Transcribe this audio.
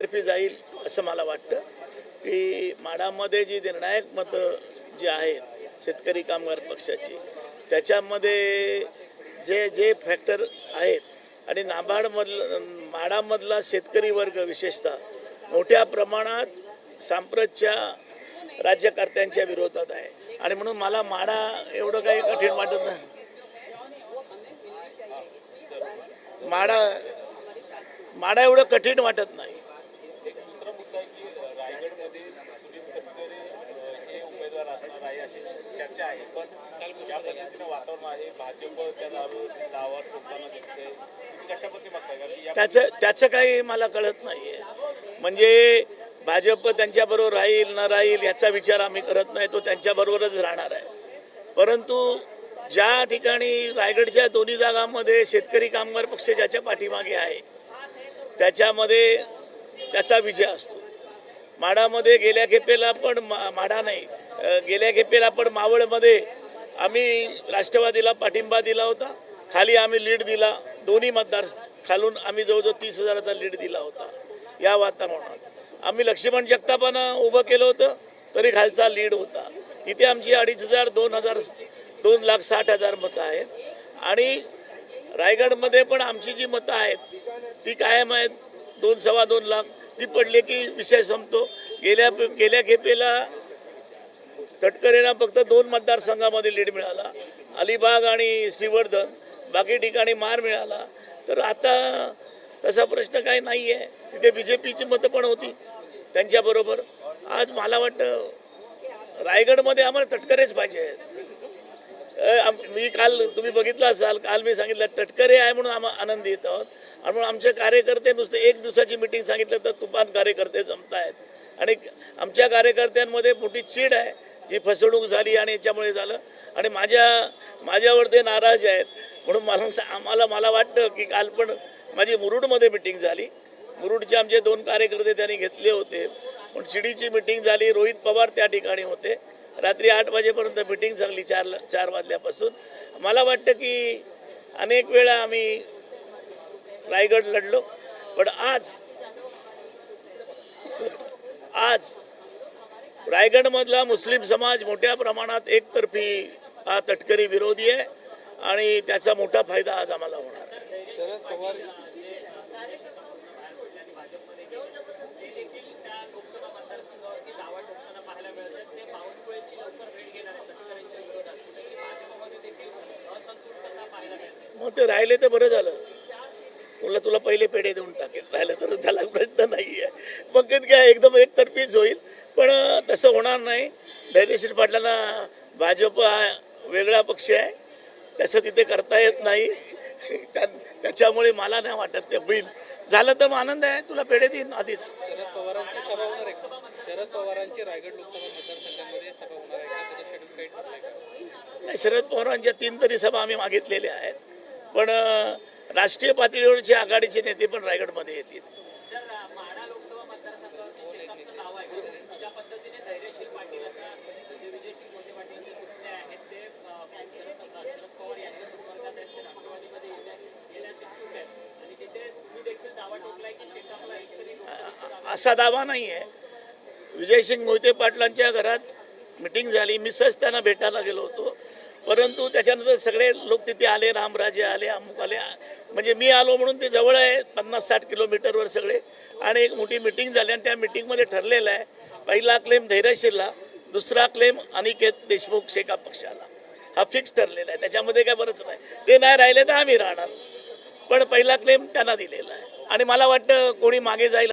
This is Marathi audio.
तर्फे जाईल असं मला वाटतं. की माडामध्ये जी निर्णायक मतं जी आहेत शेतकरी कामगार पक्षाची त्याच्यामध्ये जे जे फॅक्टर आहेत आणि नाबार्डमधलं माडामधला शेतकरी वर्ग विशेषतः मोठ्या प्रमाणात सांप्रतच्या राज्यकर्त्यांच्या विरोधात आहे. आणि म्हणून मला माडा एवढं काही कठीण वाटत नाही. माडा माडा एवढं कठीण वाटत नाही एक दुसरा मुद्दा आहे की रायगडमध्ये सुनील तटकरे अ, हे उमेदवार असणार आहे अशी चर्चा आहे पण ज्या पद्धतीनं वातावरण आहे भाजप ठोकताना दिसते बघताय त्याचं त्याचं काही मला कळत नाही आहे म्हणजे भाजप त्यांच्याबरोबर राहील न राहील याचा विचार आम्ही करत नाही. तो त्यांच्याबरोबरच राहणार आहे. परंतु ज्या ठिकाणी रायगडच्या दोन्ही जागांमध्ये शेतकरी कामगार पक्ष ज्याच्या पाठीमागे आहे त्याच्यामध्ये त्याचा विजय असतो. माडामध्ये गेल्या खेपेला पण माडा नाही. गेल्या खेपेला पण मावळमध्ये आम्ही राष्ट्रवादीला पाठिंबा दिला होता. खाली आम्ही लीड दिला. दोन्ही मतदार खालून आम्ही जवळजवळ तीस हजाराचा लीड दिला होता. या वातावरणात. आम्ही लक्ष्मण जगतापानं उभं केलं होतं तरी खालचा लीड होता. तिथे आमची अडीच हजार दोन हजार दोन लाख साठ हजार मतं आहेत. आणि रायगडमध्ये पण आमची जी मतं आहेत ती कायम आहेत. दोन सव्वा दोन लाख. ती पडले की विषय संपतो. गेल्या गेल्या खेपेला तटकरेला फक्त दोन मतदारसंघामध्ये लीड मिळाला. अलिबाग आणि श्रीवर्धन. बाकी ठिकाणी मार मिळाला. तर आता तसा प्रश्न काही नाही आहे तिथे बी जे पीची मतं पण होती त्यांच्याबरोबर. आज मला वाटतं रायगडमध्ये आम्हाला तटकरेच पाहिजे. आहेत आम- मी काल तुम्ही बघितलं असाल काल मी सांगितलं तटकरे आहे म्हणून आम्हा आनंदी येत आहोत. आणि म्हणून आमचे कार्यकर्ते नुसते एक दिवसाची मिटिंग सांगितलं तर तुफान कार्यकर्ते जमत आहेत आणि आमच्या कार्यकर्त्यांमध्ये मोठी चीड आहे. जी फसवणूक झाली आणि याच्यामुळे झालं. आणि माझ्या माझ्यावर ते नाराज आहेत. म्हणून मला आम्हाला मला वाटतं की काल पण माझी मुरुडमध्ये मिटिंग झाली. मुरुडचे आमचे दोन कार्यकर्ते त्यांनी घेतले होते. पण शिडीची मिटिंग झाली. रोहित पवार त्या ठिकाणी होते. रात्री आठ वाजेपर्यंत मिटिंग झाली चार चार वाजल्यापासून. मला वाटतं की अनेक वेळा आम्ही रायगड लढलो. पण आज आज रायगडमधला मुस्लिम समाज मोठ्या प्रमाणात एकतर्फी हा तटकरी विरोधी आहे आणि त्याचा मोठा फायदा आज आम्हाला होणार मग ते राहिले तर बरं झालं. तुला तुला पहिले पेढे देऊन टाकेल राहिलं तर त्याला प्रश्न नाही आहे मग काय एकदम एकतर्फीच होईल. पण अं, तसं होणार नाही. धैर्यशील पाटलांना भाजप हा वेगळा पक्ष आहे. तसं तिथे करता येत नाही. त्या- त्याच्यामुळे मला नाही वाटत ते होईल. झालं तर आनंद आहे. तुला पेढे देईन आधीच. शरद पवारांची सभा होणार आहे का? शरद पवारांची रायगड लोकसभा मतदारसंघामध्ये सभा होणार आहे का? त्याचं शेड्यूल काही ठरलंय का? नाही, शरद पवारांच्या तीन तरी सभा आम्ही मागितलेल्या आहेत. पण राष्ट्रीय पातळीवरचे आघाडीचे नेते पण रायगडमध्ये येतील. असा दावा नाही आहे विजयसिंग मोहिते पाटलांच्या घरात मिटिंग झाली. मी सहज त्यांना भेटायला गेलो होतो. परंतु त्याच्यानंतर सगळे लोक तिथे आले रामराजे आले अमुक आले. म्हणजे मी आलो म्हणून ते जवळ आहे पन्नास साठ किलोमीटरवर सगळे. आणि एक मोठी मिटिंग झाली आणि त्या मिटिंगमध्ये ठरलेलं आहे पहिला क्लेम धैर्यशीलला दुसरा क्लेम अनिकेत देशमुख शेका पक्षाला. हा फिक्स ठरलेला आहे. त्याच्यामध्ये काय बरंच नाही. ते नाही राहिले तर आम्ही राहणार. पण पहिला क्लेम त्यांना दिलेला आहे. आणि मला वाटतं कोणी मागे जाईल